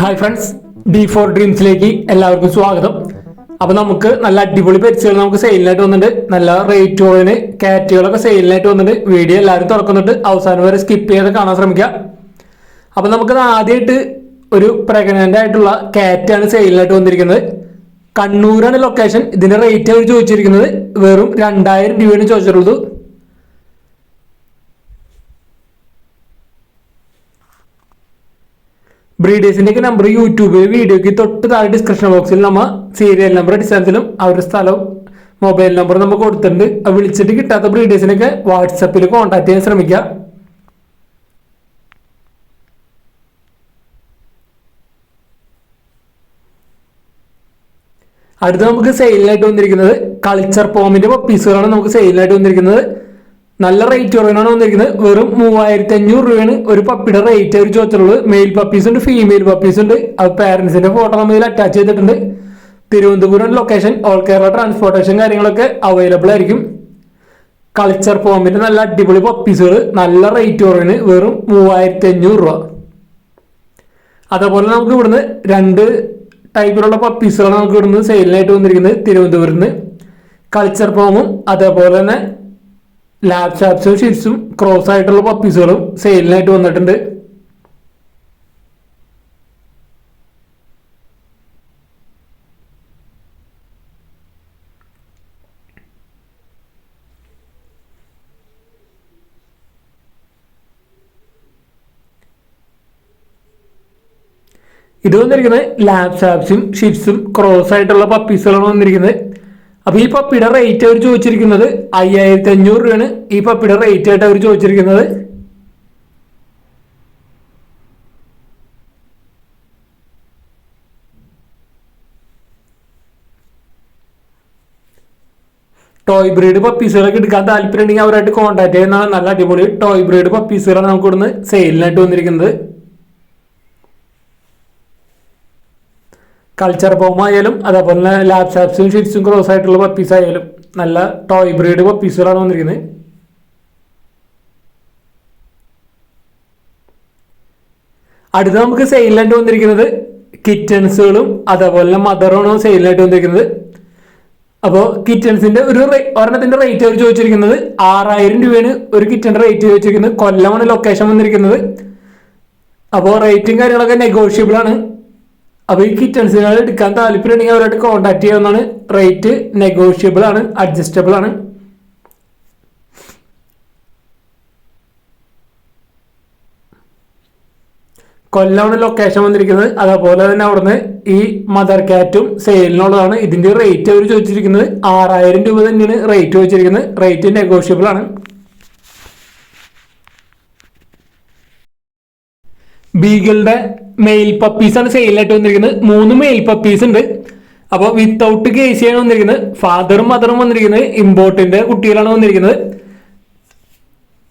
Hi friends D four ഡ്രീംസിലേക്ക് എല്ലാവർക്കും സ്വാഗതം. അപ്പൊ നമുക്ക് നല്ല അടിപൊളി പെറ്റ്സുകൾ നമുക്ക് സെയിലിനായിട്ട് വന്നിട്ടുണ്ട്. നല്ല റേറ്റ് കുറവിന് കാറ്റുകളൊക്കെ സെയിലിനായിട്ട് വന്നിട്ടുണ്ട്. വീഡിയോ എല്ലാവരും തുറക്കുന്നുണ്ട്. അവസാനം വരെ സ്കിപ്പ് ചെയ്ത് കാണാൻ ശ്രമിക്കുക. അപ്പൊ നമുക്ക് ആദ്യമായിട്ട് ഒരു പ്രഗ്നന്റ് ആയിട്ടുള്ള കാറ്റാണ് സെയിലിനായിട്ട് വന്നിരിക്കുന്നത്. കണ്ണൂരാണ് ലൊക്കേഷൻ ഇതിന്റെ റേറ്റ് അവർ ചോദിച്ചിരിക്കുന്നത് വെറും രണ്ടായിരം രൂപയാണ് ചോദിച്ചിട്ടുള്ളത്. ബ്രീഡേഴ്സിന്റെ ഒക്കെ നമ്പർ യൂട്യൂബ് വീഡിയോക്ക് തൊട്ട് താഴെ ഡിസ്ക്രിപ്ഷൻ ബോക്സിൽ നമ്മ സീരിയൽ നമ്പർ അടിസ്ഥാനത്തിലും അവരുടെ സ്ഥലവും മൊബൈൽ നമ്പർ നമുക്ക് കൊടുത്തിട്ടുണ്ട്. അത് വിളിച്ചിട്ട് കിട്ടാത്ത ബ്രീഡേഴ്സിനൊക്കെ വാട്സപ്പിൽ കോൺടാക്ട് ചെയ്യാൻ ശ്രമിക്കുക അടുത്ത നമുക്ക് സെയിലിനായിട്ട് വന്നിരിക്കുന്നത് കൾച്ചർ പോമിന്റെ പപ്പീസുകളാണ് നമുക്ക് സെയിലിനായിട്ട് വന്നിരിക്കുന്നത്. നല്ല റേറ്റ് കുറവിനാണ് വന്നിരിക്കുന്നത്. വെറും മൂവായിരത്തി അഞ്ഞൂറ് രൂപയാണ് ഒരു പപ്പിയുടെ റേറ്റ് അവർ ചോദിച്ചിട്ടുള്ളത് മെയിൽ പപ്പീസ് ഉണ്ട് ഫീമെയിൽ പപ്പീസ് ഉണ്ട്. അത് പാരന്റ്സിന്റെ ഫോട്ടോ നമ്മൾ ഇതിൽ അറ്റാച്ച് ചെയ്തിട്ടുണ്ട്. Thiruvananthapuram location all Kerala transportation കാര്യങ്ങളൊക്കെ അവൈലബിൾ ആയിരിക്കും. കൾച്ചർ ഫോമിന്റെ നല്ല അടിപൊളി പപ്പീസുകൾ നല്ല റേറ്റ് കുറവിന് വെറും മൂവായിരത്തി അഞ്ഞൂറ് രൂപ. അതേപോലെ നമുക്ക് ഇവിടുന്ന് രണ്ട് ടൈപ്പിലുള്ള പപ്പീസുകളാണ് നമുക്ക് ഇവിടുന്ന് സെയിലിനായിട്ട് വന്നിരിക്കുന്നത് തിരുവനന്തപുരത്ത് കൾച്ചർ ഫോമും അതേപോലെ തന്നെ ലാബ് ഷാപ്സും ഷിപ്സും ക്രോസ് ആയിട്ടുള്ള പപ്പീസുകളും സെയിലിനായിട്ട് വന്നിട്ടുണ്ട്. ഇത് വന്നിരിക്കുന്നത് ലാബ് ചാപ്സും ഷിപ്സും ക്രോസ് ആയിട്ടുള്ള പപ്പീസുകളാണ് വന്നിരിക്കുന്നത്. അപ്പൊ ഈ പപ്പിയുടെ റേറ്റ് അവർ ചോദിച്ചിരിക്കുന്നത് അയ്യായിരത്തി അഞ്ഞൂറ് രൂപയാണ്. ഈ പപ്പിയുടെ റേറ്റ് ആയിട്ട് അവർ ചോദിച്ചിരിക്കുന്നത് ടോയ് ബ്രീഡ് പപ്പീസുകളൊക്കെ എടുക്കാൻ താല്പര്യം ഉണ്ടെങ്കിൽ അവരായിട്ട് കോൺടാക്ട് ചെയ്യുന്നതാണ് നല്ല അടിപൊളി. ടോയ് ബ്രീഡ് പപ്പീസുകളാണ് നമുക്ക് ഇവിടുന്ന് സെയിലിനായിട്ട് വന്നിരിക്കുന്നത്. കൾച്ചർ ബോം ആയാലും അതേപോലെ തന്നെ ലാബ് ഷാപ്സും ഷിറ്റ്സും ക്രോസ് ആയിട്ടുള്ള പപ്പീസ് ആയാലും നല്ല ടോയ് ബ്രീഡ് പപ്പീസുകളാണ് വന്നിരിക്കുന്നത്. അടുത്ത നമുക്ക് സെയിലായിട്ട് വന്നിരിക്കുന്നത് കിറ്റൻസുകളും അതേപോലെ തന്നെ മദറാണ് സെയിലായിട്ട് വന്നിരിക്കുന്നത്. അപ്പോൾ കിറ്റൻസിന്റെ ഒരു ഒരെണ്ണത്തിന്റെ റേറ്റ് അവർ ചോദിച്ചിരിക്കുന്നത് ആറായിരം രൂപയാണ് ഒരു കിറ്റന്റെ റേറ്റ് ചോദിച്ചിരിക്കുന്നത്. കൊല്ലമാണ് ലൊക്കേഷൻ വന്നിരിക്കുന്നത്. അപ്പോൾ റേറ്റും കാര്യങ്ങളൊക്കെ നെഗോഷ്യബിൾ ആണ്. അപ്പൊ ഈ കിറ്റൻസുകൾ എടുക്കാൻ താല്പര്യം ഉണ്ടെങ്കിൽ അവരായിട്ട് കോൺടാക്ട് ചെയ്യാവുന്നതാണ്. റേറ്റ് നെഗോഷ്യബിൾ ആണ് അഡ്ജസ്റ്റബിൾ ആണ്. കൊല്ലമാണ് ലൊക്കേഷൻ വന്നിരിക്കുന്നത്. അതേപോലെ തന്നെ അവിടുന്ന് ഈ മദർ കാറ്റും സെയിലിനുള്ളതാണ് ഇതിന്റെ റേറ്റ് അവർ ചോദിച്ചിരിക്കുന്നത് ആറായിരം രൂപ തന്നെയാണ് റേറ്റ് ചോദിച്ചിരിക്കുന്നത്. റേറ്റ് നെഗോഷ്യബിൾ ആണ്. ബീഗിളുടെ മെയിൽ പപ്പീസ് ആണ് സെയിലായിട്ട് വന്നിരിക്കുന്നത്. മൂന്ന് മെയിൽ പപ്പീസ് ഉണ്ട്. അപ്പോൾ വിത്തൗട്ട് ആണ് വന്നിരിക്കുന്നത്. ഫാദറും മദറും വന്നിരിക്കുന്നത്. ഇമ്പോർട്ടിന്റെ കുട്ടികളാണ് വന്നിരിക്കുന്നത്.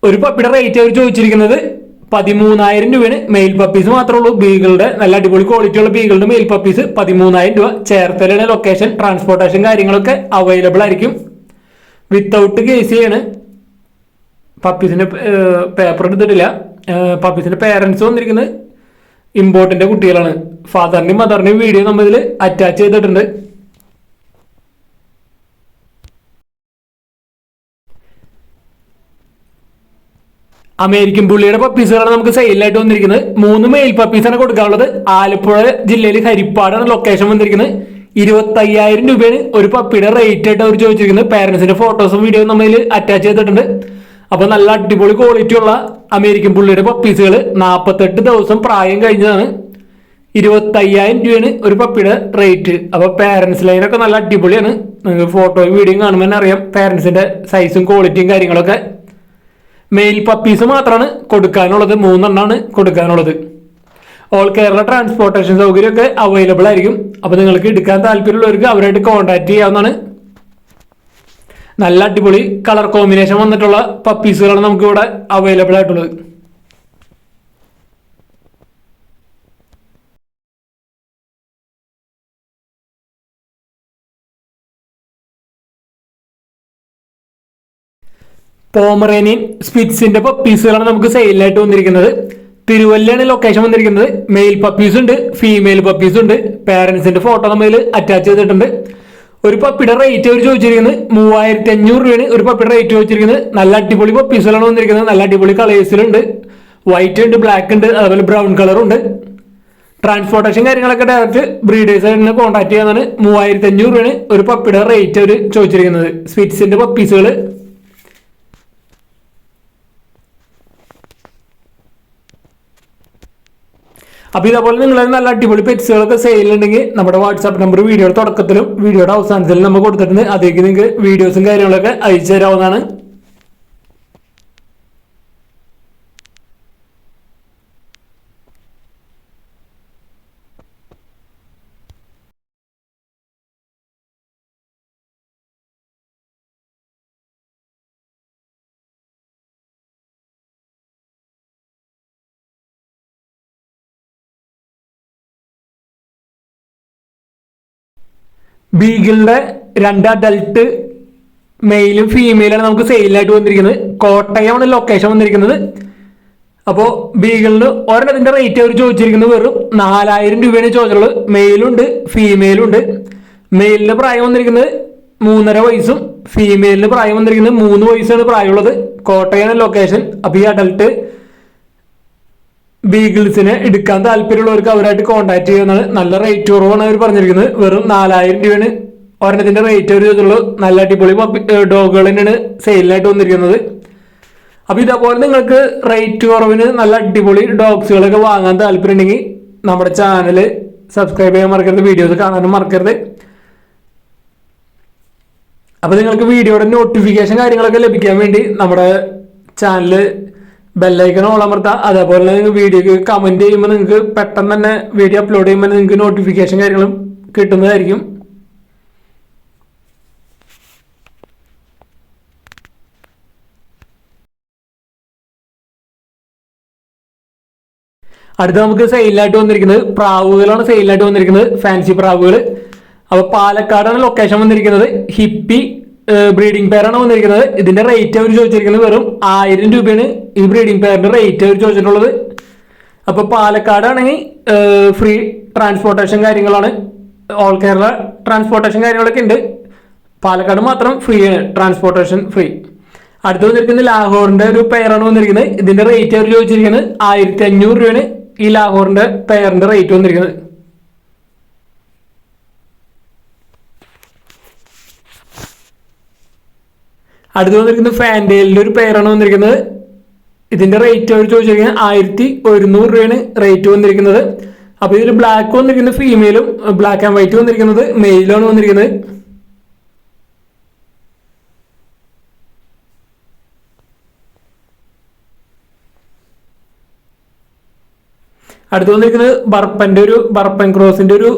ഒരു പപ്പിയുടെ റേറ്റ് അവർ ചോദിച്ചിരിക്കുന്നത്. പതിമൂന്നായിരം രൂപയാണ്. മെയിൽ പപ്പീസ് മാത്രമേ ഉള്ളൂ. ബീഗിളുടെ നല്ല അടിപൊളി ക്വാളിറ്റി ഉള്ള ബീഗിളുടെ മെയിൽ പപ്പീസ് പതിമൂന്നായിരം രൂപ. ചേർത്തലയുടെ ലൊക്കേഷൻ ട്രാൻസ്പോർട്ടേഷൻ കാര്യങ്ങളൊക്കെ അവൈലബിൾ ആയിരിക്കും. വിത്തൗട്ട് ആണ് പപ്പീസിന്റെ പേപ്പർ എടുത്തിട്ടില്ല. പപ്പീസിന്റെ പേരൻസ് വന്നിരിക്കുന്നത് ഇമ്പോർട്ടന്റ് കുട്ടികളാണ്. ഫാദറിന്റെയും മദറിന്റെയും വീഡിയോ നമ്മൾ ഇതിൽ അറ്റാച്ച് ചെയ്തിട്ടുണ്ട്. അമേരിക്കൻ പുള്ളിയുടെ പപ്പീസുകളാണ് നമുക്ക് സെയിലായിട്ട് വന്നിരിക്കുന്നത്. മൂന്ന് മെയിൽ പപ്പീസാണ് കൊടുക്കാനുള്ളത്. ആലപ്പുഴ ജില്ലയിൽ ഹരിപ്പാടാണ് ലൊക്കേഷൻ വന്നിരിക്കുന്നത്. ഇരുപത്തി അയ്യായിരം രൂപയാണ് ഒരു പപ്പിയുടെ റേറ്റ് ആയിട്ട് അവർ ചോദിച്ചിരിക്കുന്നത്. പാരന്റ്സിന്റെ ഫോട്ടോസും വീഡിയോയും നമ്മൾ അറ്റാച്ച് ചെയ്തിട്ടുണ്ട്. അപ്പൊ നല്ല അടിപൊളി ക്വാളിറ്റി ഉള്ള അമേരിക്കൻ പുള്ളിയുടെ പപ്പീസുകൾ നാൽപ്പത്തെട്ട് ദിവസം പ്രായം കഴിഞ്ഞതാണ്. ഇരുപത്തി അയ്യായിരം രൂപയാണ് ഒരു പപ്പിയുടെ റേറ്റ് അപ്പൊ പാരന്റ്സ് ലൈനൊക്കെ നല്ല അടിപൊളിയാണ്. നിങ്ങൾക്ക് ഫോട്ടോയും വീഡിയോയും കാണുമ്പോൾ തന്നെ അറിയാം പാരന്റ്സിന്റെ സൈസും ക്വാളിറ്റിയും കാര്യങ്ങളൊക്കെ. മെയിൽ പപ്പീസ് മാത്രമാണ് കൊടുക്കാനുള്ളത്. മൂന്നെണ്ണമാണ് കൊടുക്കാനുള്ളത്. ഓൾ കേരള ട്രാൻസ്പോർട്ടേഷൻ സൗകര്യമൊക്കെ അവൈലബിൾ ആയിരിക്കും. അപ്പോൾ നിങ്ങൾക്ക് എടുക്കാൻ താല്പര്യമുള്ളവർക്ക് അവരായിട്ട് കോൺടാക്ട് ചെയ്യാവുന്നതാണ്. നല്ല അടിപൊളി കളർ കോമ്പിനേഷൻ വന്നിട്ടുള്ള പപ്പീസുകളാണ് നമുക്ക് ഇവിടെ അവൈലബിൾ ആയിട്ടുള്ളത്. പോമറേനിയൻ സ്പിറ്റ്സിന്റെ പപ്പീസുകളാണ് നമുക്ക് സെയിലായിട്ട് വന്നിരിക്കുന്നത്. തിരുവല്ലയാണ് ലൊക്കേഷൻ വന്നിരിക്കുന്നത്. മെയിൽ പപ്പീസ് ഉണ്ട് ഫീമെയിൽ പപ്പീസ് ഉണ്ട്. പേരൻസിന്റെ ഫോട്ടോ നമ്മൾ അറ്റാച്ച് ചെയ്തിട്ടുണ്ട്. ഒരു പപ്പിയുടെ റേറ്റ് അവർ ചോദിച്ചിരിക്കുന്നത് മൂവായിരത്തി അഞ്ഞൂറ് രൂപയാണ്. ഒരു പപ്പിയുടെ റേറ്റ് ചോദിച്ചിരിക്കുന്നത്. നല്ല അടിപൊളി പപ്പീസുകളാണ് വന്നിരിക്കുന്നത്. നല്ല അടിപൊളി കളേഴ്സിലുണ്ട് വൈറ്റ് ഉണ്ട് ബ്ലാക്ക് ഉണ്ട് അതുപോലെ ബ്രൗൺ കളറും ഉണ്ട്. ട്രാൻസ്പോർട്ടേഷൻ കാര്യങ്ങളൊക്കെ ഡയറക്റ്റ് ബ്രീഡേഴ്സ് തന്നെ കോൺടാക്ട് ചെയ്യാന്നാണ് മൂവായിരത്തി അഞ്ഞൂറ് രൂപയാണ് ഒരു പപ്പിയുടെ റേറ്റ് അവർ ചോദിച്ചിരിക്കുന്നത്. സ്വിറ്റ്സിന്റെ പപ്പീസുകൾ അപ്പൊ ഇതേപോലെ നിങ്ങൾ നല്ല അടിപൊളി പെറ്റ്സുകളൊക്കെ സെയിൽ ഉണ്ടെങ്കിൽ നമ്മുടെ വാട്സാപ്പ് നമ്പർ വീഡിയോയുടെ തുടക്കത്തിലും വീഡിയോയുടെ അവസാനത്തിലും നമ്മൾ കൊടുത്തിട്ടുണ്ട്. അതേക്ക് നിങ്ങൾക്ക് വീഡിയോസും കാര്യങ്ങളൊക്കെ അയച്ചു തരാവുന്നതാണ്. ബീഗിളിന്റെ രണ്ട് അഡൽട്ട് മെയിലും ഫീമെയിലാണ് നമുക്ക് സെയിലായിട്ട് വന്നിരിക്കുന്നത്. കോട്ടയമാണ് ലൊക്കേഷൻ വന്നിരിക്കുന്നത്. അപ്പോൾ ബീഗിളിന് ഒരെണ്ണത്തിന്റെ റേറ്റ് അവർ ചോദിച്ചിരിക്കുന്നത് വെറും നാലായിരം രൂപയാണ് ചോദിച്ചിട്ടുള്ളത്. മെയിലുണ്ട് ഫീമെയിലും ഉണ്ട് മെയിലിന്റെ പ്രായം വന്നിരിക്കുന്നത് മൂന്നര വയസ്സും ഫീമെയിലിന് പ്രായം വന്നിരിക്കുന്നത് മൂന്ന് വയസ്സാണ് പ്രായമുള്ളത്. കോട്ടയാണ് ലൊക്കേഷൻ അപ്പോൾ ഈ അഡൽട്ട് ബീഗിൾസിനെ എടുക്കാൻ താല്പര്യമുള്ളവർക്ക് അവരായിട്ട് കോൺടാക്ട് ചെയ്യുന്നതാണ് നല്ല റേറ്റ് കുറവാണ് അവർ പറഞ്ഞിരിക്കുന്നത്. വെറും നാലായിരം രൂപയാണ്. ഒരെണ്ണത്തിന്റെ റേറ്റ് അവർ നല്ല അടിപൊളി ഡോഗുകൾ തന്നെയാണ് സെയിലിനായിട്ട് വന്നിരിക്കുന്നത്. അപ്പൊ ഇതേപോലെ നിങ്ങൾക്ക് റേറ്റ് കുറവിന് നല്ല അടിപൊളി ഡോഗ്സുകളൊക്കെ വാങ്ങാൻ താല്പര്യം ഉണ്ടെങ്കിൽ നമ്മുടെ ചാനൽ സബ്സ്ക്രൈബ് ചെയ്യാൻ മറക്കരുത്. വീഡിയോസ് കാണാനും മറക്കരുത്. അപ്പൊ നിങ്ങൾക്ക് വീഡിയോയുടെ നോട്ടിഫിക്കേഷൻ കാര്യങ്ങളൊക്കെ ലഭിക്കാൻ വേണ്ടി നമ്മുടെ ചാനൽ ബെല്ലൈക്കൺ ഓളമർത്ത അതേപോലെ തന്നെ വീഡിയോക്ക് കമന്റ് ചെയ്യുമ്പോൾ നിങ്ങൾക്ക് പെട്ടെന്ന് തന്നെ വീഡിയോ അപ്ലോഡ് ചെയ്യുമ്പോൾ നിങ്ങൾക്ക് നോട്ടിഫിക്കേഷൻ കാര്യങ്ങളും കിട്ടുന്നതായിരിക്കും. അടുത്ത നമുക്ക് സെയിലായിട്ട് വന്നിരിക്കുന്നത് പ്രാവുകളാണ്. സെയിലായിട്ട് വന്നിരിക്കുന്നത് ഫാൻസി പ്രാവുകൾ അപ്പൊ പാലക്കാടാണ് ലൊക്കേഷൻ വന്നിരിക്കുന്നത്. ഹിപ്പി ബ്രീഡിംഗ് പെയറാണ് വന്നിരിക്കുന്നത്? ഇതിന്റെ റേറ്റ് അവർ ചോദിച്ചിരിക്കുന്നത് വെറും ആയിരം രൂപയാണ്. ഈ ബ്രീഡിംഗ് പെയറിന്റെ റേറ്റ് അവർ ചോദിച്ചിട്ടുള്ളത്. അപ്പൊ പാലക്കാടാണെങ്കിൽ ഫ്രീ ട്രാൻസ്പോർട്ടേഷൻ കാര്യങ്ങളാണ്. ഓൾ കേരള ട്രാൻസ്പോർട്ടേഷൻ കാര്യങ്ങളൊക്കെ ഉണ്ട്. പാലക്കാട് മാത്രം ഫ്രീ ആണ്. ട്രാൻസ്പോർട്ടേഷൻ ഫ്രീ അടുത്ത് വന്നിരിക്കുന്നത് ലാഹോറിന്റെ ഒരു പെയറാണ് വന്നിരിക്കുന്നത്. ഇതിന്റെ റേറ്റ് അവർ ചോദിച്ചിരിക്കുന്നത് ആയിരത്തി അഞ്ഞൂറ് രൂപയാണ് ഈ ലാഹോറിന്റെ പെയറിന്റെ റേറ്റ് വന്നിരിക്കുന്നത്. അടുത്ത് വന്നിരിക്കുന്നത് ഫാൻഡേലിന്റെ ഒരു പെയറാണ് വന്നിരിക്കുന്നത്. ഇതിന്റെ റേറ്റ് അവർ ചോദിച്ചിരിക്കുന്നത് ആയിരത്തി ഒരുന്നൂറ് രൂപയാണ് റേറ്റ് വന്നിരിക്കുന്നത്. അപ്പൊ ഇതിൽ ബ്ലാക്ക് വന്നിരിക്കുന്നത് ഫീമെയിലും ബ്ലാക്ക് ആൻഡ് വൈറ്റ് വന്നിരിക്കുന്നത് മെയിലാണ് വന്നിരിക്കുന്നത്. അടുത്ത് വന്നിരിക്കുന്നത് ബർപ്പന്റെ ഒരു ബർപ്പൻ ക്രോസിന്റെ ഒരു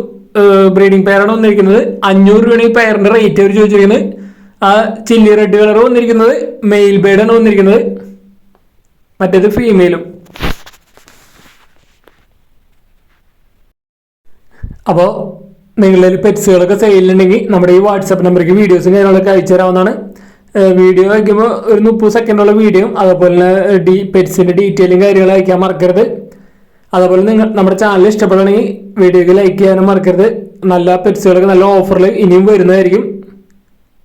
ബ്രീഡിംഗ് പെയറാണ് വന്നിരിക്കുന്നത്. അഞ്ഞൂറ് രൂപയാണ് ഈ പെയറിന്റെ റേറ്റ് അവർ ചോദിച്ചിരിക്കുന്നത്. ആ ചില്ലി റെഡ് കളർ വന്നിരിക്കുന്നത് മെയിൽ ബേഡാണ് വന്നിരിക്കുന്നത്. മറ്റേത് ഫീമെയിലും അപ്പോൾ നിങ്ങളിൽ പെറ്റ്സുകളൊക്കെ സെയിലുണ്ടെങ്കിൽ നമ്മുടെ ഈ വാട്സപ്പ് നമ്പറിലേക്ക് വീഡിയോസും കാര്യങ്ങളൊക്കെ അയച്ചു തരാവുന്നതാണ്. വീഡിയോ അയക്കുമ്പോൾ ഒരു മുപ്പത് സെക്കൻഡുള്ള വീഡിയോയും അതുപോലെ തന്നെ ഡി പെറ്റ്സിന്റെ ഡീറ്റെയിലും കാര്യങ്ങളും അയക്കാൻ മറക്കരുത്. അതുപോലെ നിങ്ങൾ നമ്മുടെ ചാനൽ ഇഷ്ടപ്പെടുകയാണെങ്കിൽ വീഡിയോക്ക് ലൈക്ക് ചെയ്യാനും മറക്കരുത്. നല്ല പെറ്റ്സുകളൊക്കെ നല്ല ഓഫറിൽ ഇനിയും വരുന്നതായിരിക്കും.